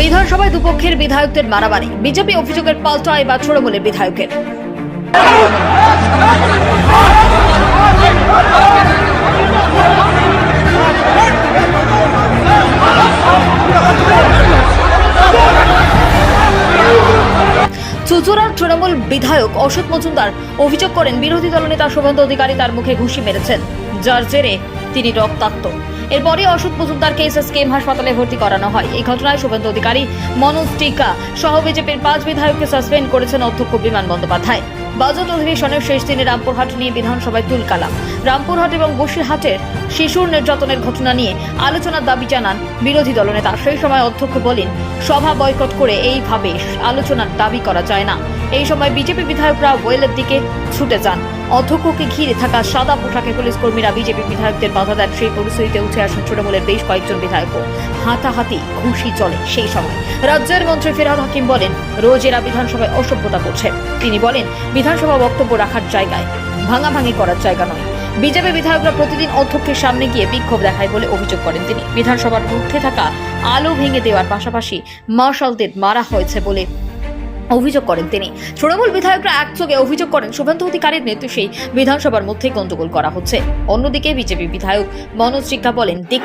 বিধানসভায় দুপক্ষের বিধায়কদের মারামারি। বিজেপি অভিযোগের পাল্টা এবার তৃণমূলের বিধায়কের। চুচুড়ার তৃণমূল বিধায়ক অশোক মজুমদার অভিযোগ করেন, বিরোধী দলনেতা শুভেন্দু অধিকারী তার মুখে ঘুষি মেরেছেন। যার জেরে তিনি রক্তাক্ত। এরপরই অশোক মজুমদারকে এসএসকেএম হাসপাতালে ভর্তি করানো হয়। এই ঘটনায় শুভেন্দু অধিকারী মনোজ টিকা সহ বিজেপির পাঁচ বিধায়ককে সাসপেন্ড করেছেন অধ্যক্ষ বিমান বন্দ্যোপাধ্যায়। বাজেট অধিবেশনের শেষ দিনে রামপুরহাট নিয়ে বিধানসভায় তুলকালাম। রামপুরহাট এবং বসিরহাটের শিশুর নির্যাতনের ঘটনা নিয়ে আলোচনার দাবি জানান বিরোধী দলনেতা। সেই সময় অধ্যক্ষ বলেন, সভা বয়কট করে এইভাবে আলোচনার দাবি করা যায় না। এই সময় বিজেপি বিধায়করা ওয়েলের দিকে ছুটে যান। অধ্যক্ষকে ঘিরে থাকা সাদা পোশাকে পুলিশ কর্মীরা বিজেপি বিধায়কদের বাধা দেন। সেই পরিস্থিতিতে উঠে আসেন তৃণমূলের বেশ কয়েকজন বিধায়কও। হাতাহাতি ঘুষি চলে সেই সময়। রাজ্যের মন্ত্রী ফিরহাদ হাকিম বলেন, রোজ এরা বিধানসভায় অসভ্যতা করছে। তিনি বলেন, বিধানসভা বক্তব্য রাখার জায়গায়, ভাঙাভাঙি করার জায়গা নয়। বিজেপি বিধায়করা প্রতিদিন অধ্যক্ষের সামনে গিয়ে বিক্ষোভ দেখায় বলে অভিযোগ করেন তিনি। বিধানসভার মধ্যে থাকা আলো ভেঙে দেওয়ার পাশাপাশি মার্শালদের মারা হয়েছে বলে অভিযোগ করেন তিনি। তৃণমূল বিধায়করা একযোগে অভিযোগ করেন, শুভেন্দু অধিকারীর নেতৃত্বেই বিধানসভার মধ্যে গন্ডগোল করা হচ্ছে। অন্যদিকে বিজেপি বিধায়ক মনোজ জিজ্ঞা বলেন দিক